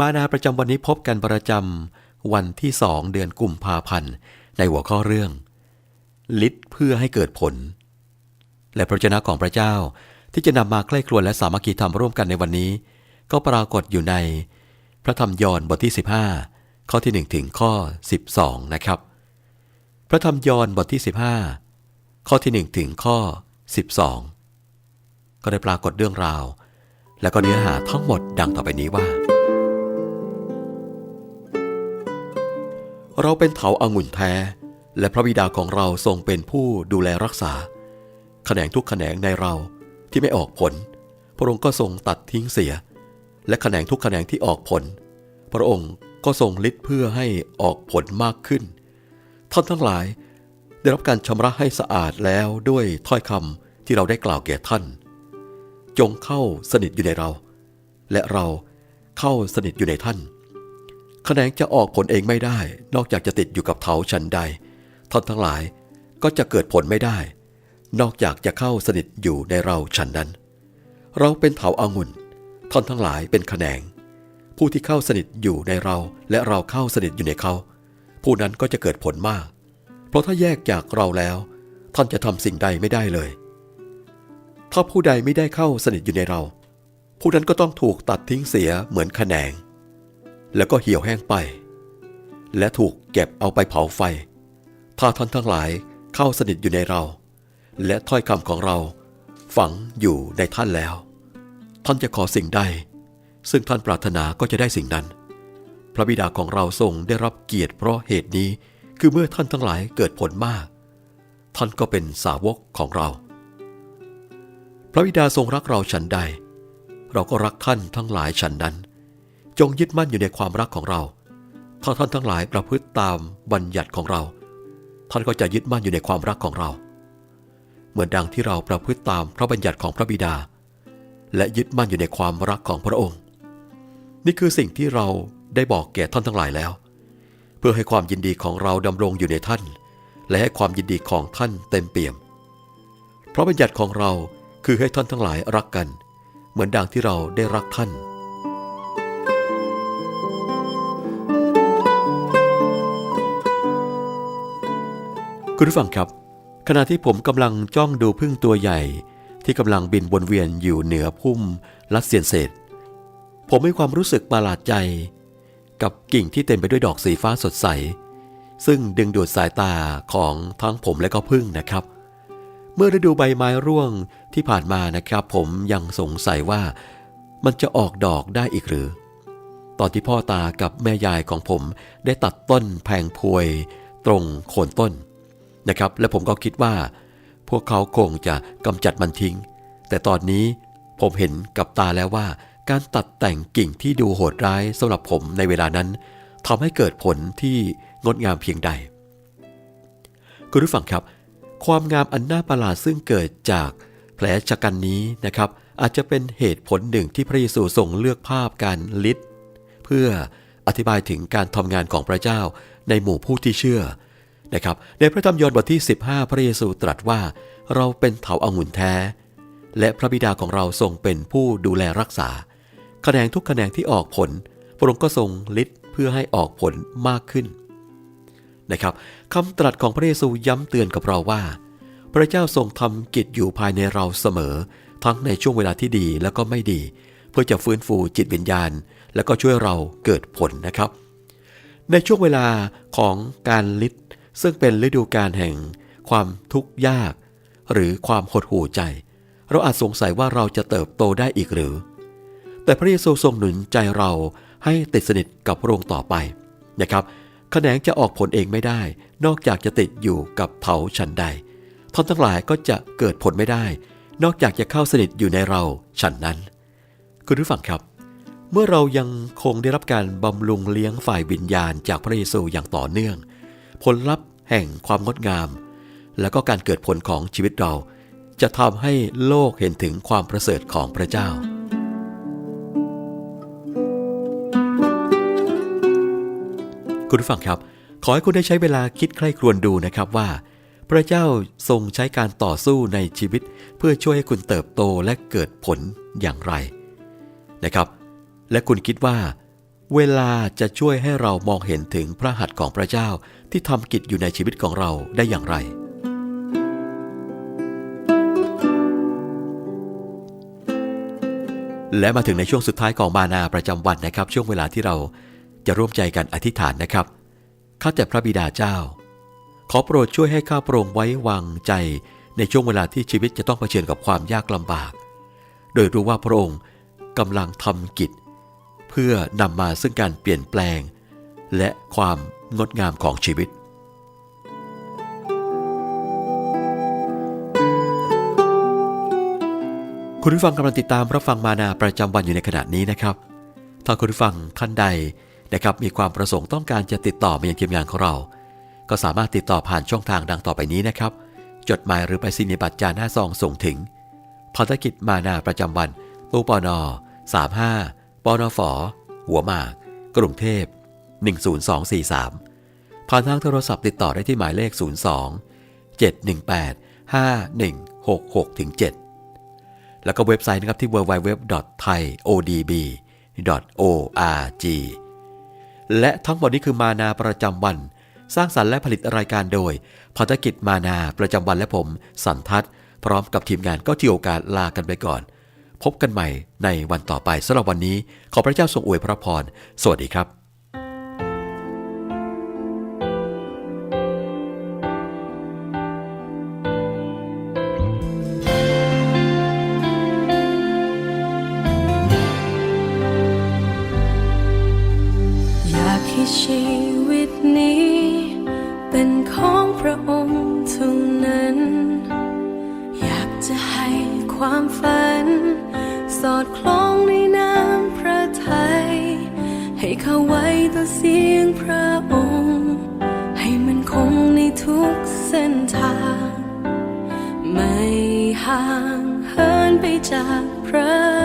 มานาประจำวันนี้พบกันประจำวันที่สองเดือนกุมภาพันธ์ ในหัวข้อเรื่องฤทธิ์เพื่อให้เกิดผล และพระเจ้าของพระเจ้าที่จะนำมาใกล้ครวญและสามัคคีธรรมร่วมกันในวันนี้ ก็ปรากฏอยู่ใน พระธรรมยอห์นบทที่ 15 ข้อที่ 1 ถึงข้อ 12 นะครับ พระธรรมยอห์นบทที่ 15 ข้อที่ 1 ถึงข้อ 12 ก็ได้ปรากฏเรื่องราว และก็เนื้อหาทั้งหมดดังต่อไปนี้ว่า เราเป็นเถาอางุ่นแท้ และพระบิดาของเราทรงเป็นผู้ดูแลรักษา แขนงทุกแขนงในเราที่ไม่ออกผล พระองค์ก็ทรงตัดทิ้งเสีย และแขนงทุกแขนงที่ออกผล พระองค์ก็ทรงฤทธิ์เพื่อให้ออกผลมากขึ้น ท่านทั้งหลายได้รับการชำระให้สะอาดแล้วด้วยถ้อยคำที่เราได้กล่าวแก่ท่าน จงเข้าสนิทอยู่ในเรา และเราเข้าสนิทอยู่ในท่าน แขนงจะออกผลเองไม่ได้ นอกจากจะติดอยู่กับเถาชันใดท่านทั้งหลายก็จะเกิดผลไม่ได้ นอกจากจะเข้าสนิทอยู่ในเราฉันนั้น เราเป็นเถาอางุ่นท่านทั้งหลายเป็นแขนง ผู้ที่เข้าสนิทอยู่ในเราและเราเข้าสนิทอยู่ในเขา ผู้นั้นก็จะเกิดผลมาก เพราะถ้าแยกจากเราแล้ว ท่านจะทำสิ่งใดไม่ได้เลย ถ้าผู้ใดไม่ได้เข้าสนิทอยู่ในเรา ผู้นั้นก็ต้องถูกตัดทิ้งเสียเหมือนแขนง แล้วก็เหี่ยวแห้งไป และถูกเก็บเอาไปเผาไฟ ถ้าท่านทั้งหลายเข้าสนิทอยู่ในเรา และถ้อยคำของเรา ฝังอยู่ในท่านแล้ว ท่านจะขอสิ่งใด ซึ่งท่านปรารถนาก็จะได้สิ่งนั้น พระบิดาของเราทรงได้รับเกียรติเพราะเหตุนี้คือเมื่อท่านทั้งหลายเกิดผลมาก ท่านก็เป็นสาวกของเรา พระบิดาทรงรักเราฉันใด เราก็รักท่านทั้งหลายฉันนั้น จงยึดมั่นอยู่ในความรักของเรา ถ้าท่านทั้งหลายประพฤติตามบัญญัติของเรา ท่านก็จะยึดมั่นอยู่ในความรักของเรา เหมือนดังที่เราประพฤติตามพระบัญญัติของพระบิดา และยึดมั่นอยู่ในความรักของพระองค์ นี่คือสิ่งที่เราได้บอกแก่ท่านทั้งหลายแล้ว เพื่อให้ความยินดีของเราดำรงอยู่ในท่าน และให้ความยินดีของท่านเต็มเปี่ยมเพราะบัญญัติของเราคือให้ท่านทั้งหลายรักกัน เหมือนดังที่เราได้รักท่าน คุณผู้ฟังครับ ขณะที่ผมกำลังจ้องดูพึ่งตัวใหญ่ ที่กำลังบินวนเวียนอยู่เหนือพุ่มลัดเซียนเศษ ผมมีความรู้สึกประหลาดใจ กับกิ่งที่เต็มไปด้วยดอกสีฟ้าสดใส ซึ่งดึงดูดสายตาของทั้งผมและก็พึ่งนะครับ เมื่อฤดูใบไม้ร่วงที่ผ่านมานะครับ ผมยังสงสัยว่ามันจะออกดอกได้อีกหรือ ตอนที่พ่อตากับแม่ยายของผมได้ตัดต้นแพงพวย ตรงโคนต้น นะครับ และผมก็คิดว่า พวกเขาคงจะกำจัดมันทิ้ง แต่ตอนนี้ผมเห็นกับตาแล้วว่า การตัดแต่งกิ่งที่ดูโหดร้ายสำหรับผมในเวลานั้นทำให้เกิดผลที่งดงามเพียงใด คุณผู้ฟังครับ ความงามอันน่าประหลาดซึ่งเกิดจากแผลชะกันนี้นะครับ อาจจะเป็นเหตุผลหนึ่งที่พระเยซูทรงเลือกภาพการลิดเพื่ออธิบายถึงการทำงานของพระเจ้าในหมู่ผู้ที่เชื่อ นะครับในพระธรรมยอห์นบทที่ 15 พระเยซูตรัสว่า เราเป็นเถาอางุ่นแท้ และพระบิดาของเราทรงเป็นผู้ดูแลรักษาแขนงทุกแขนงที่ออกผลพระองค์ก็ทรงฤทธิ์เพื่อให้ออกผลมากขึ้นนะครับคำตรัสของพระเยซูย้ำเตือนกับเราว่า พระเจ้าทรงทำกิจอยู่ภายในเราเสมอ ทั้งในช่วงเวลาที่ดีและก็ไม่ดี เพื่อจะฟื้นฟูจิตวิญญาณ และก็ช่วยเราเกิดผลนะครับ ในช่วงเวลาของการลิด ซึ่งเป็นฤดูการแห่งความทุกข์ยาก หรือความหดหู่ใจ เราอาจสงสัยว่าเราจะเติบโตได้อีกหรือ แต่พระเยซูทรงหนุนใจเราให้ติดสนิทกับพระองค์ต่อไปนะครับแขนงจะออกผลเองไม่ได้ นอกจากจะติดอยู่กับเถาฉันใดท่านทั้งหลายก็จะเกิดผลไม่ได้ นอกจากจะเข้าสนิทอยู่ในเราฉันนั้นคุณผู้ฟังครับ เมื่อเรายังคงได้รับการบำรุงเลี้ยงฝ่ายวิญญาณจากพระเยซูอย่างต่อเนื่อง ผลลัพธ์แห่งความงดงาม และก็การเกิดผลของชีวิตเรา จะทำให้โลกเห็นถึงความประเสริฐของพระเจ้า คุณผู้ฟังครับ ขอให้คุณได้ใช้เวลาคิดใคร่ครวญดูนะครับว่า พระเจ้าทรงใช้การต่อสู้ในชีวิต เพื่อช่วยให้คุณเติบโตและเกิดผลอย่างไรนะครับ และคุณคิดว่า เวลาจะช่วยให้เรามองเห็นถึงพระหัตถ์ของพระเจ้าที่ทำกิจอยู่ในชีวิตของเราได้อย่างไร และมาถึงในช่วงสุดท้ายของมานาประจำวันนะครับ ช่วงเวลาที่เราจะร่วมใจกันอธิษฐานนะครับข้าแต่พระบิดาเจ้า ขอโปรดช่วยให้ข้าพระองค์ไว้วางใจในช่วงเวลาที่ชีวิตจะต้องเผชิญกับความยากลำบาก โดยรู้ว่าพระองค์กำลังทำกิจ พื่อนำมาซึ่งการเปลี่ยนแปลง และความงดงามของชีวิต คุณผู้ฟังกำลังติดตามรับฟังมานาประจำวันอยู่ในขณะนี้นะครับ ถ้าคุณผู้ฟังท่านใดนะครับมีความประสงค์ต้องการจะติดต่อมายังทีมงานของเรา ก็สามารถติดต่อผ่านช่องทางดังต่อไปนี้นะครับ จดหมายหรือไปสินิบัตรจานหน้าซองส่งถึงภารกิจมานาประจำวันตูปอนอ35 ปอนอฝหัวหมาก กรุงเทพ 10243 ผ่านทางโทรศัพท์ติดต่อได้ที่หมายเลข 02 718 5166ถึง7แล้วก็เว็บไซต์นะครับที่ www.thaiodb.org และทั้งหมดนี้คือมานาประจำวัน สร้างสรรค์และผลิตรายการโดยพัฒกิจมานาประจำวันและผม สันทัศน์ พร้อมกับทีมงานก็ที่โอกาสลากันไปก่อน พบกันใหม่ในวันต่อไปสำหรับวันนี้ ขอพระเจ้าทรงอวยพระพร สวัสดีครับอยากให้ชีวิตนี้ เป็นของพระองค์เท่านั้น อยากจะให้ความฝัน สอดคล้องในน้ำพระทัยให้เข้าไว้ต่อเสียงพระองค์ ให้มันคงในทุกเส้นทาง ไม่ห่างเหินไปจากพระ